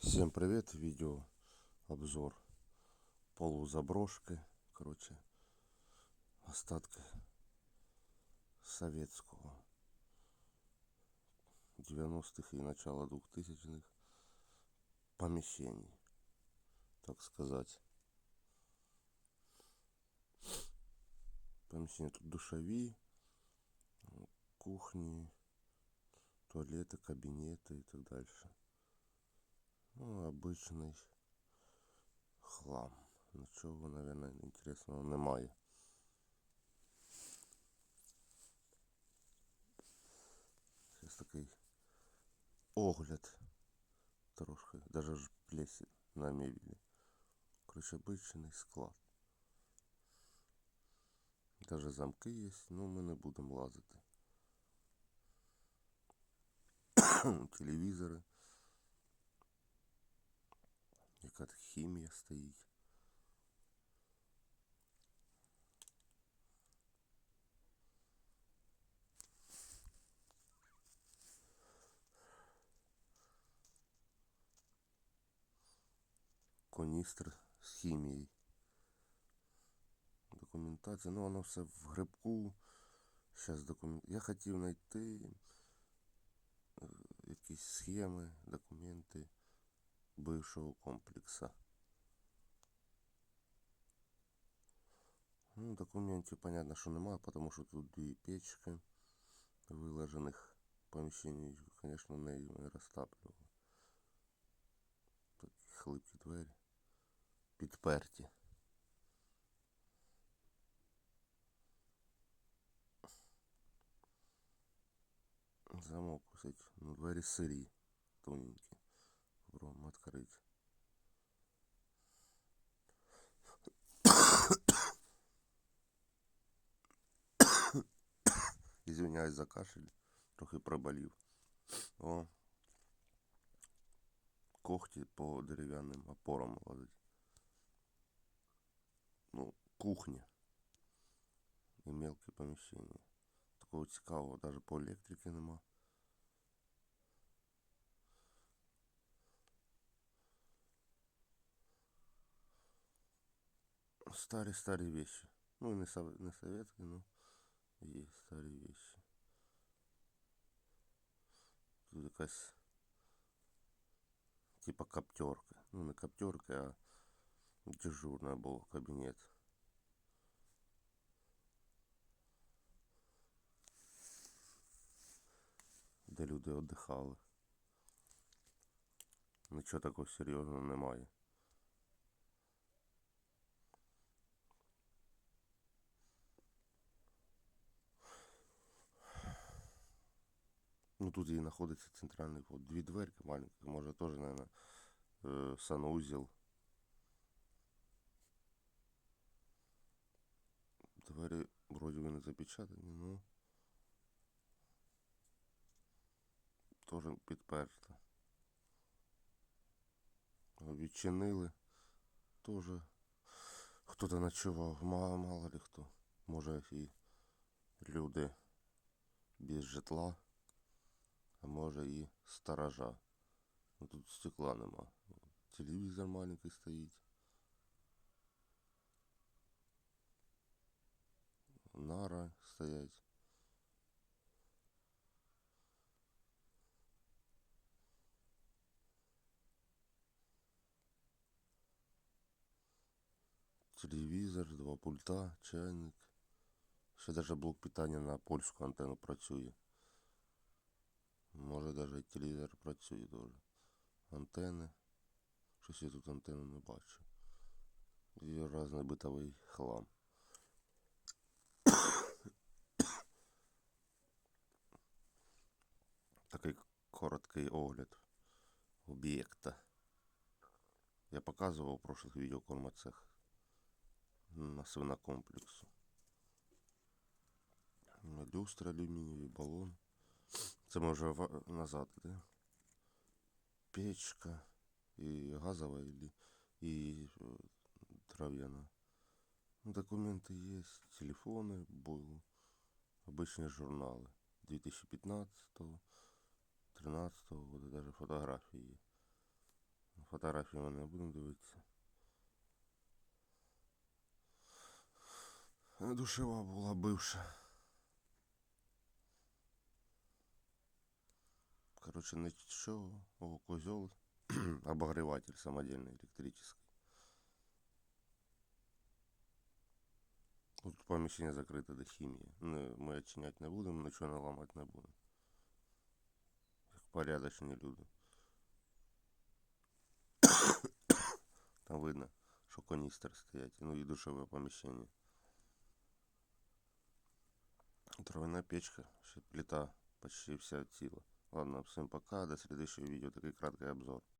Всем привет! Видео обзор полузаброшки. Короче, остатки советского 90-х и начала 2000-х помещений, так сказать. Помещения тут душевые, кухни, туалеты, кабинеты и так дальше. Ну, обичний хлам. Нічого, мабуть, інтересного немає. Зараз такий огляд трошки, даже ж плесень на мебелі. Короче, обичний склад. Даже замки є, ну ми не будемо лазити. Телевізори. Яка тут хімія стоїть. Коністр з хімією. Документація. Ну воно все в грибку. Зараз документ. Я хотів знайти е, якісь схеми, документи бывшего комплекса. Ну, документів, понятно, що немає, потому що тут дві печки виложених поміщень, конечно, нею не розтаплювали. Такі хлипкі двері. Підперті. Замок висить. Ну, двері сирі, тоненькі. Попробуем открыть. Извиняюсь за кашель. Трохи проболів. О. Когті по дерев'яним опорам ладить. Ну, кухня. І мелкі поміщення. Такого цікавого навіть по електриці нема. старые-старые вещи. Ну, не, сов... не советские, но есть старые вещи. Тут якась типа коптерка. Ну, не коптерка, а дежурная был кабинет. Де люди віддихали. Нічого такого серйозного немає. Ну тут і знаходиться центральний вход. Дві дверки маленькі, може теж, наверное, э, санузел. Двері вроді би не запечатані, ну теж підперто. Відчинили. Теж хто-то ночував, мало, мало ли хто. Може і люди без житла а може і сторожа. Ну, Тут стекла нема. Телевізор маленький стоїть. Нара стоять. Телевізор, два пульта, чайник. Ще даже блок питання на польську антенну працює. Може навіть телевізор працює теж. Антени. Щось я тут антенну не бачу. І різний битовий хлам. Такий короткий огляд об'єкта. Я показував в прошлых відео кормоцех на свинокомплексу. Люстра алюмінієвий балон. Це ми вже назад, да? Печка і газова і, і трав'яна. Ну, документы есть, телефоны были, обычные журналы 2015 13 года, даже фотографии есть. фотографії ми не будемо дивитися. Душева була бивша. Короче, ничего. О, козел. Обогреватель самодельный электрический. Тут помещение закрыто до химии. Ну, ми очинять не будемо, нічого не ламати не будемо. Як порядочні люди. Там видно, що каністри стоять. Ну і душове помещение. Травяная печка, ще плита почти вся ціла. Ладно, всем пока, до следующего видео, такой краткий обзор.